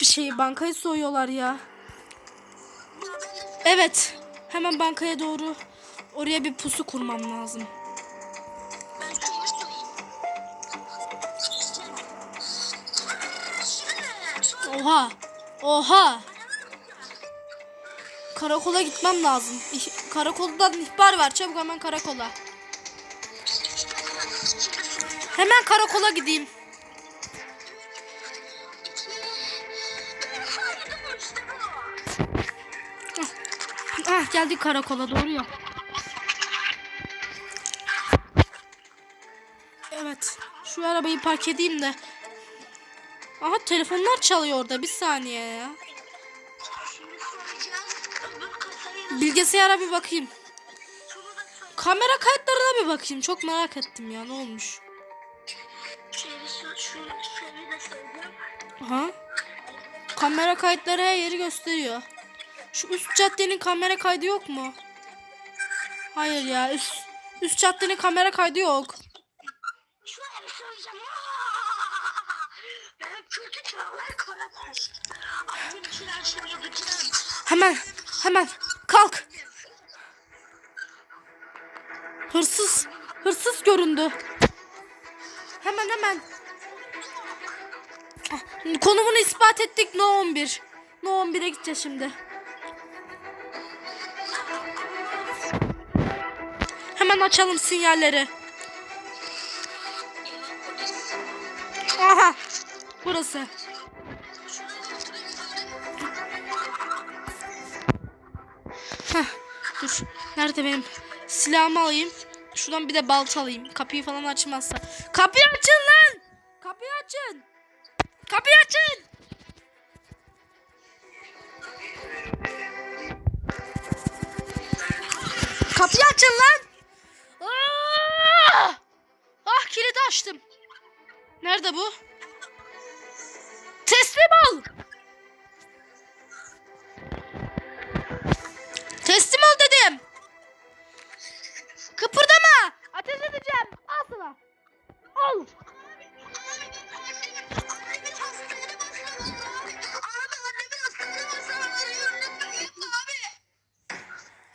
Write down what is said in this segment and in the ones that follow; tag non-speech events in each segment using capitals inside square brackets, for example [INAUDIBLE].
bir şey bankayı soyuyorlar ya. Evet. Hemen bankaya doğru oraya bir pusu kurmam lazım. Oha. Oha. Karakola gitmem lazım. Karakoldan ihbar ver. Çabuk hemen karakola. Hemen karakola gideyim. Ah geldik karakola doğru ya. Evet. Şu arabayı park edeyim de. Aha telefonlar çalıyor orada. Bir saniye ya. Bilgisayara bir bakayım. Kamera kayıtlarına bir bakayım. Çok merak ettim ya. Ne olmuş? Aha. Kamera kayıtları her yeri gösteriyor. Şu üst caddenin kamera kaydı yok mu? Hayır ya. Üst, üst caddenin kamera kaydı yok. Yapacağım. Hemen. Hemen. Kalk. Hırsız. Hırsız göründü. Hemen hemen. Ah, Konumunu ispat ettik. No 11. No 11'e gideceğiz şimdi. Hemen açalım sinyalleri. Aha. Burası. Heh, dur. Nerede benim? Silahımı alayım. Şuradan bir de balta alayım. Kapıyı falan açmazsa. Kapıyı açın lan! Kapıyı açın! Kapıyı açın! Kapıyı açın lan! Aa! Ah kilidi açtım. Nerede bu? Teslim ol! Teslim ol dedim. Kıpırdama. Ateş edeceğim. Al sana. Al.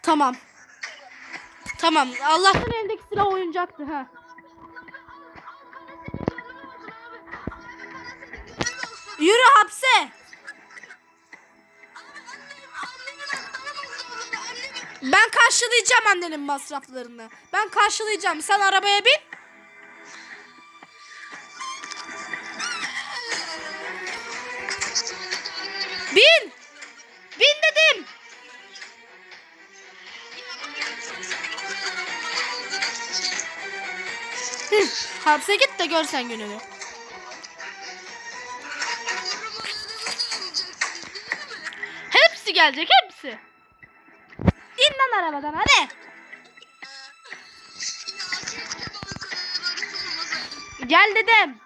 Tamam. Tamam. Allah'tan silah oyuncaktı ha. Yürü hapse. Ben karşılayacağım annenin masraflarını. Ben karşılayacağım. Sen arabaya bin. Hapse git de görsen gününü. Hepsi gelecek hepsi. İn lan arabadan hadi. Gel dedim.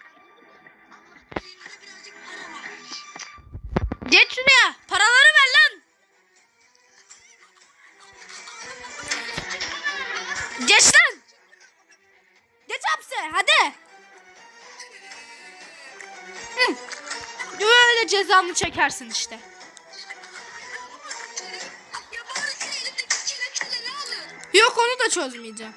Cezanı çekersin işte. Yok onu da çözmeyeceğim.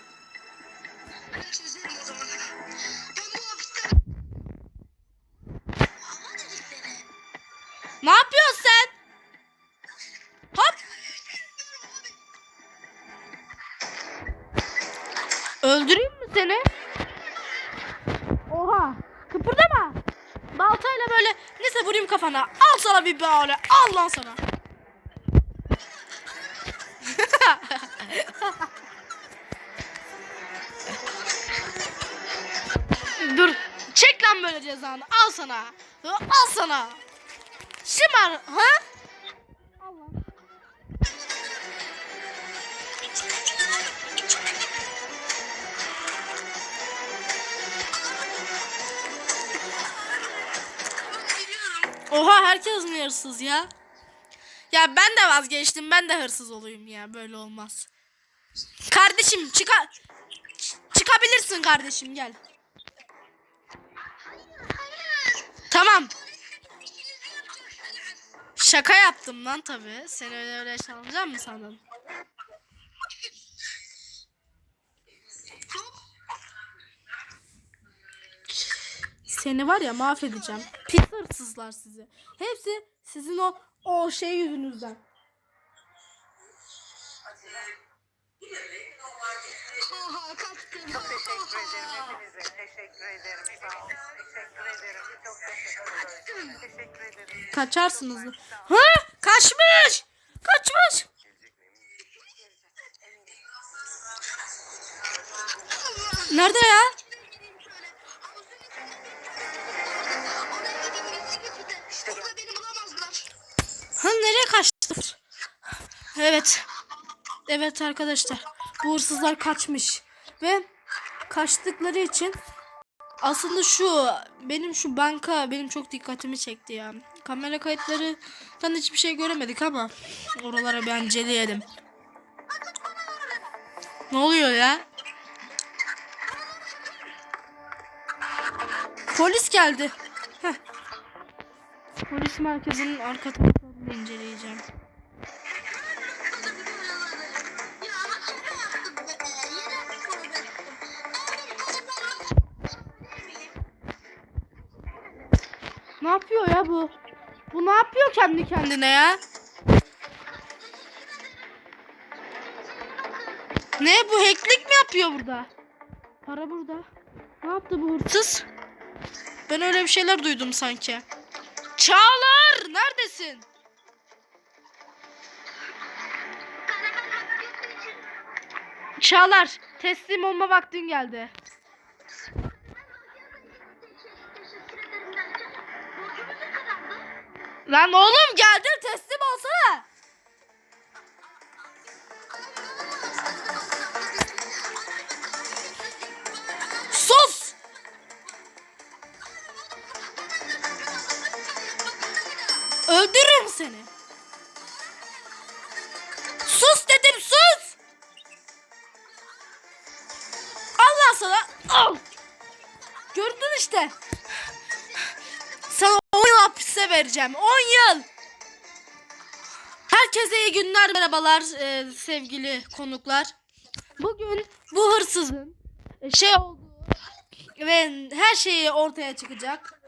Ne yapıyorsun sen? Hop. Öldüreyim mi seni? Oha. Kıpırdama. Baltayla böyle neyse vurayım kafana. Al sana bir böyle. Al lan sana. [LAUGHS] Dur. Çek lan böyle cezanı. Al sana. Al sana. Şımar. Ha? Allah. Oha herkes mi hırsız ya? Ya ben de vazgeçtim. Ben de hırsız olayım ya. Böyle olmaz. Kardeşim çıkar. Çıkabilirsin kardeşim gel. Tamam. Şaka yaptım lan tabi. Sen öyle öyle çalacak mı sandın? Seni var ya mahvedeceğim. Pis hırsızlar sizi. Hepsi sizin o o şey yüzünüzden. Oha kaçtım. Teşekkür ederim hepinize. Teşekkür ederim. Sağ olun. Teşekkür ederim. Çok teşekkür ederim. Teşekkür ederim. Kaçarsınız. Ha? Kaçmış! Kaçmış! Nerede ya? Nereye kaçtı? Evet. Evet arkadaşlar. Bu hırsızlar kaçmış. Ve kaçtıkları için aslında şu benim şu banka benim çok dikkatimi çekti ya. Kamera kayıtlarından hiçbir şey göremedik ama oralara bir inceleyelim. Ne oluyor ya? Polis geldi. Heh. Polis merkezinin arka taraflarını inceleyeceğim. Ne yapıyor ya bu? Bu ne yapıyor kendi kendine ya? Ne bu hacklik mi yapıyor burada? Para burada. Ne yaptı bu hırsız? Ben öyle bir şeyler duydum sanki. Çağlar neredesin? Çağlar teslim olma vaktin geldi. Lan oğlum geldin teslim olsana. Vereceğim. 10 yıl. Herkese iyi günler merhabalar e, sevgili konuklar. Bugün bu hırsızın şey olduğu ve her şeyi ortaya çıkacak.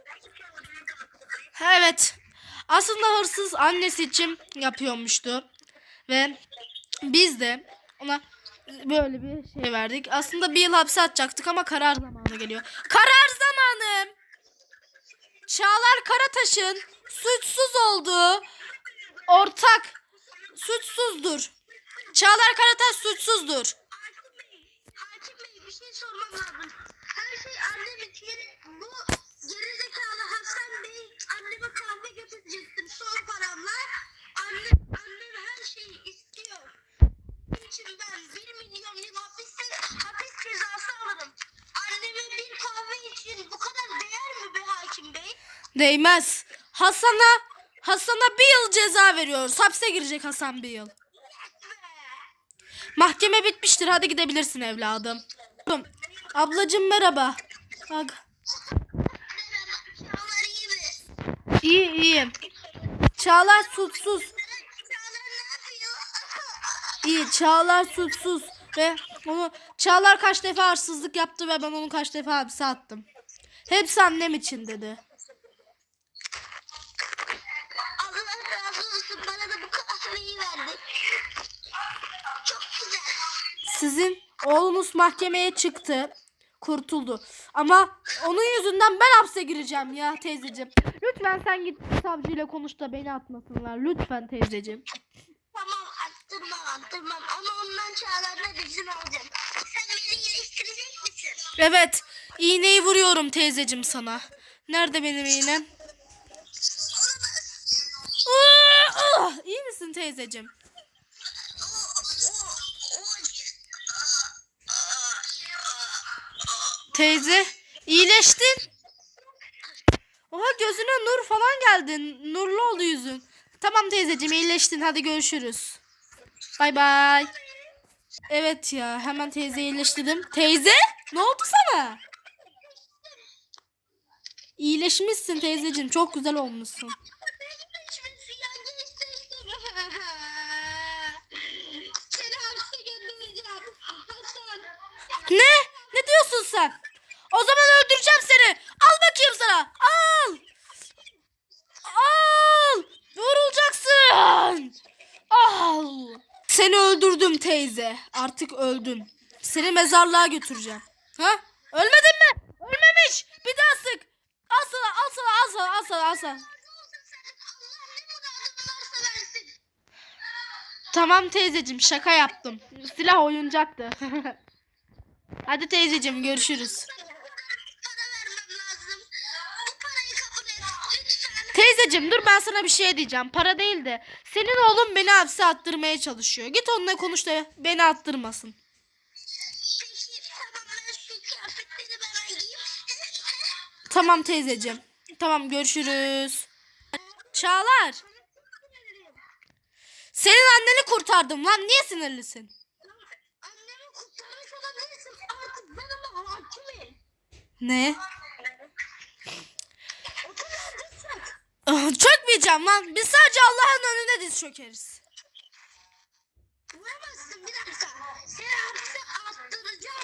Evet. Aslında hırsız annesi için yapıyormuştu. Ve biz de ona böyle bir şey verdik. Aslında bir yıl hapse atacaktık ama karar zamanı geliyor. Karar zamanı. Çağlar Karataş'ın suçsuz olduğu ortak suçsuzdur. Çağlar Karataş suçsuzdur. Hakim Bey, Hakim Bey bir şey sormam lazım. Her şey. Bu gerizekalı Hasan Bey anneme kahve götürecektim son paramla. Anne, annem her şeyi istiyor. Bunun için ben 1 milyon yıl hapiste, hapis cezası alırım. Anneme bir kahve için bu kadar değer mi be Hakim Bey? Değmez. Hasan'a Hasan'a bir yıl ceza veriyoruz. Hapse girecek Hasan bir yıl. Mahkeme bitmiştir. Hadi gidebilirsin evladım. Ablacım merhaba. Bak. İyi iyiyim. Çağlar suçsuz. İyi Çağlar suçsuz. Ve onu Çağlar kaç defa hırsızlık yaptı ve ben onu kaç defa hapse attım. Hepsi annem için dedi. Kahveyi verdi. Çok güzel. Sizin oğlunuz mahkemeye çıktı. Kurtuldu. Ama onun yüzünden ben hapse gireceğim ya teyzeciğim. Lütfen sen git savcıyla konuş da beni atmasınlar. Lütfen teyzeciğim. Tamam attırmam attırmam ama ondan çağlarına izin alacağım. Sen beni iyileştirecek misin? Evet. iğneyi vuruyorum teyzeciğim sana. Nerede benim iğnem? Misin teyzeciğim? Teyze iyileştin. Oha gözüne nur falan geldi. Nurlu oldu yüzün. Tamam teyzeciğim iyileştin. Hadi görüşürüz. Bay bay. Evet ya hemen teyze iyileştirdim. Teyze ne oldu sana? İyileşmişsin teyzeciğim. Çok güzel olmuşsun. Ne? Ne diyorsun sen? O zaman öldüreceğim seni. Al bakayım sana. Al. Al. Vurulacaksın. Al. Seni öldürdüm teyze. Artık öldün. Seni mezarlığa götüreceğim. Ha? Ölmedin mi? Ölmemiş. Bir daha sık. Al sana, al sana, al sana, al sana, al sana. Tamam teyzeciğim şaka yaptım. Silah oyuncaktı. [LAUGHS] Hadi teyzeciğim görüşürüz. Teyzeciğim dur ben sana bir şey diyeceğim. Para değil de senin oğlum beni hapse attırmaya çalışıyor. Git onunla konuş da beni attırmasın. Tamam teyzeciğim. Tamam görüşürüz. Çağlar. Senin anneni kurtardım lan. Niye sinirlisin? Ne? Ah, Çökmeyeceğim lan. Biz sadece Allah'ın önüne diz çökeriz. Vuramazsın bir dakika. Seni hapse attıracağım.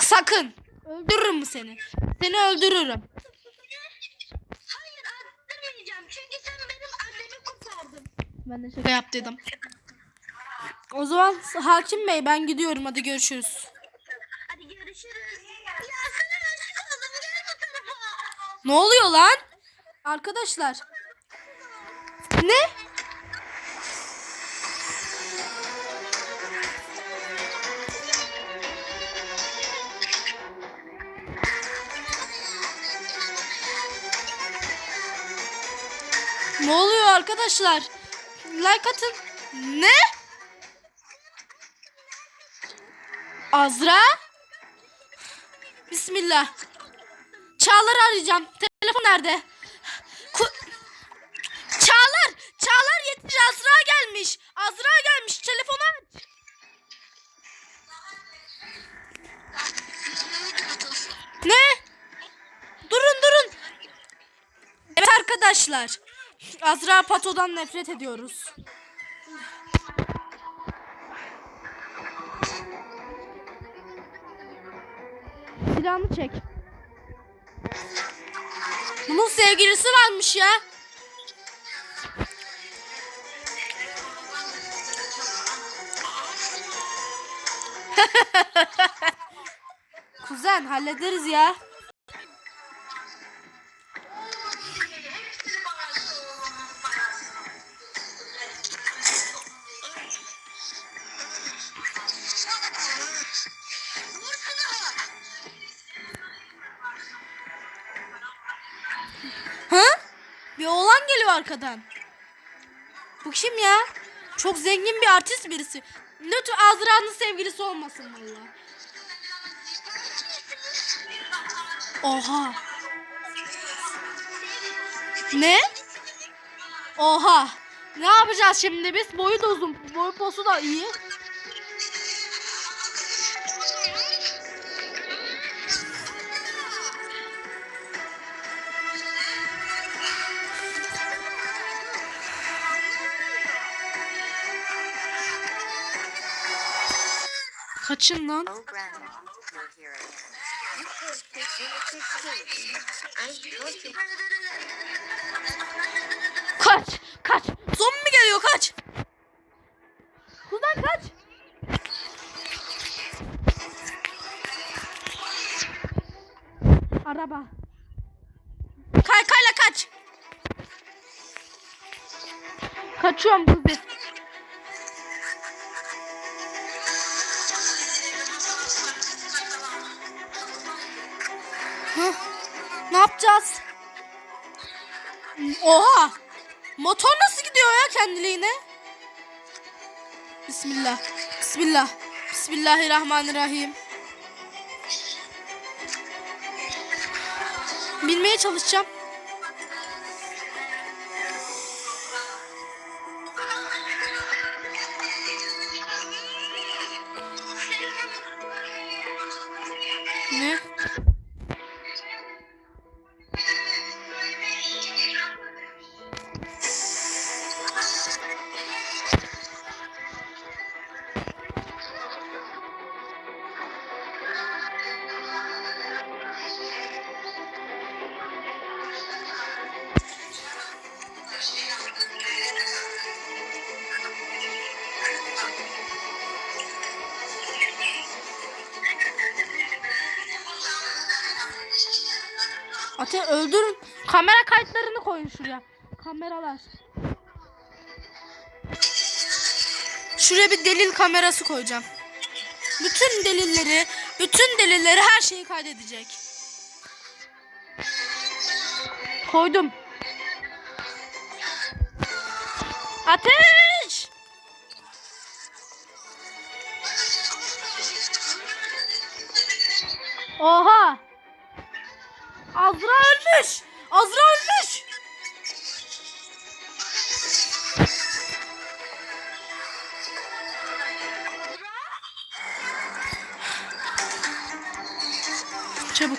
Sakın. Öldürürüm seni. Seni öldürürüm. Hayır attırmayacağım. Çünkü sen benim annemi kurtardın. Ben de şaka yaptıydım. O zaman hakim bey ben gidiyorum. Hadi görüşürüz. Hadi görüşürüz. Ne oluyor lan? Arkadaşlar. Ne? Ne oluyor arkadaşlar? Like atın. Ne? Azra? Bismillah. Çağlar'ı arayacağım. Telefon nerede? Ku- Çağlar! Çağlar yetiş Azra gelmiş. Azra gelmiş. Telefonu aç. Ne? Durun durun. Evet arkadaşlar. Azra Pato'dan nefret ediyoruz. Silahını çek. Bunun sevgilisi varmış ya. [LAUGHS] Kuzen hallederiz ya. Arkadan. Bu kim ya? Çok zengin bir artist birisi. Lütfen Azra'nın sevgilisi olmasın valla. Oha. Ne? Oha. Ne yapacağız şimdi biz? Boyu da uzun. Boyu posu da iyi. Kaçın lan. Kaç. Kaç. Zombi geliyor kaç. Kuzen kaç. Araba. Kaykayla kaç. Kaçıyorum kızı. Yapacağız? Oha! Motor nasıl gidiyor ya kendiliğine? Bismillah. Bismillah. Bismillahirrahmanirrahim. Bilmeye çalışacağım. Ne? Ate öldürün. Kamera kayıtlarını koyun şuraya. Kameralar. Şuraya bir delil kamerası koyacağım. Bütün delilleri, bütün delilleri her şeyi kaydedecek. Koydum. Ateş! Oha! Azra ölmüş! Azra ölmüş! Çabuk.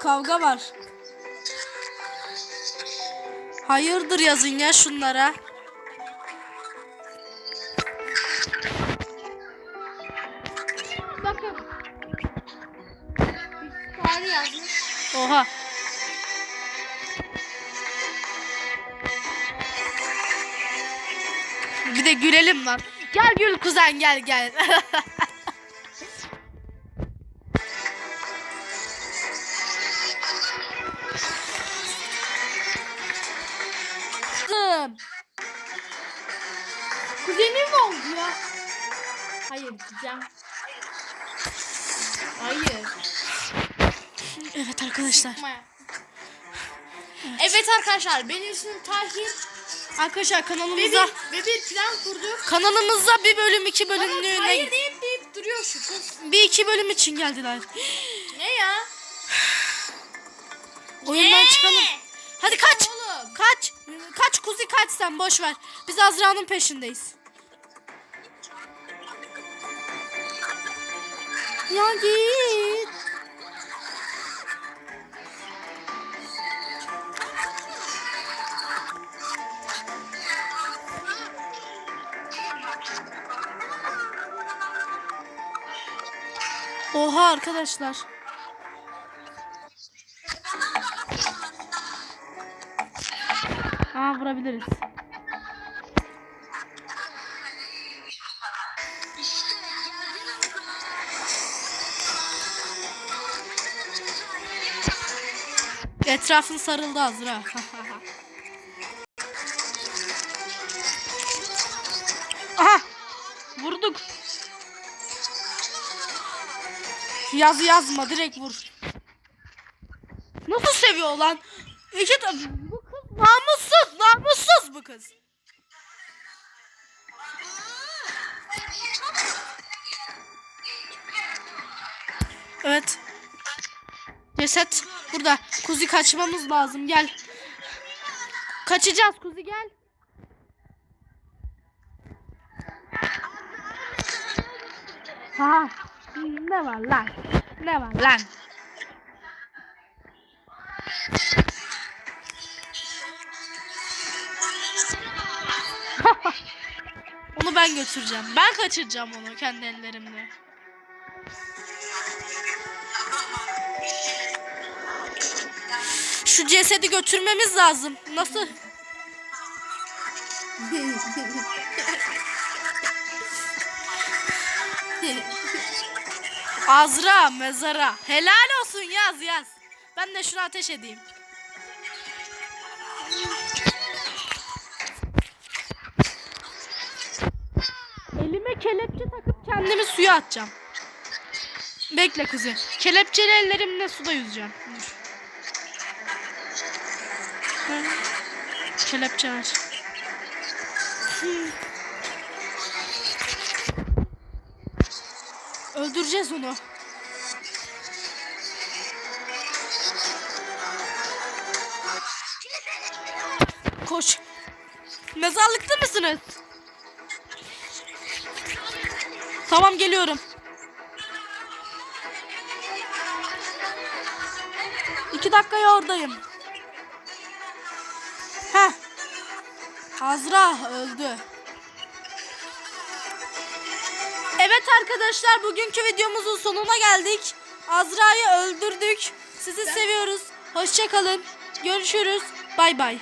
Kavga var. Hayırdır yazın ya şunlara. Bakın. Tarih yazmış. Oha. Bir de gülelim lan. Gel gül kuzen gel gel. [LAUGHS] arkadaşlar. Evet arkadaşlar benim ismim Tahir Arkadaşlar ve kanalımıza bir, ve bir plan kurduk. kanalımıza bir bölüm iki Bana bölümlüğüne Tahir deyip deyip duruyor şu kız. bir iki bölüm için geldiler. Ne ya? Oyundan çıkalım. Hadi kaç. Oğlum. Kaç. Kaç kuzi kaç sen boş ver. Biz Azra'nın peşindeyiz. Ya git. Oha arkadaşlar. Aa vurabiliriz. Etrafın sarıldı Azra. [LAUGHS] Aha! Vurduk. Yaz yazma direkt vur. Nasıl seviyor lan? De- bu kız namussuz, namussuz bu kız. Evet. Ceset burada. Kuzi kaçmamız lazım. Gel. Kaçacağız Kuzi gel. Ha. Ne var lan? Ne var lan? [LAUGHS] onu ben götüreceğim. Ben kaçıracağım onu kendi ellerimle. Şu cesedi götürmemiz lazım. Nasıl? [LAUGHS] Azra mezara. Helal olsun yaz yaz. Ben de şunu ateş edeyim. Elime kelepçe takıp kendimi suya atacağım. Bekle kızı. Kelepçeli ellerimle suda yüzeceğim. Dur. Kelepçe ver. Öldüreceğiz onu. Koş. Mezarlıkta mısınız? Tamam geliyorum. İki dakikaya oradayım. Heh. Azra öldü. Evet arkadaşlar bugünkü videomuzun sonuna geldik. Azra'yı öldürdük. Sizi seviyoruz. Hoşça kalın. Görüşürüz. Bay bay.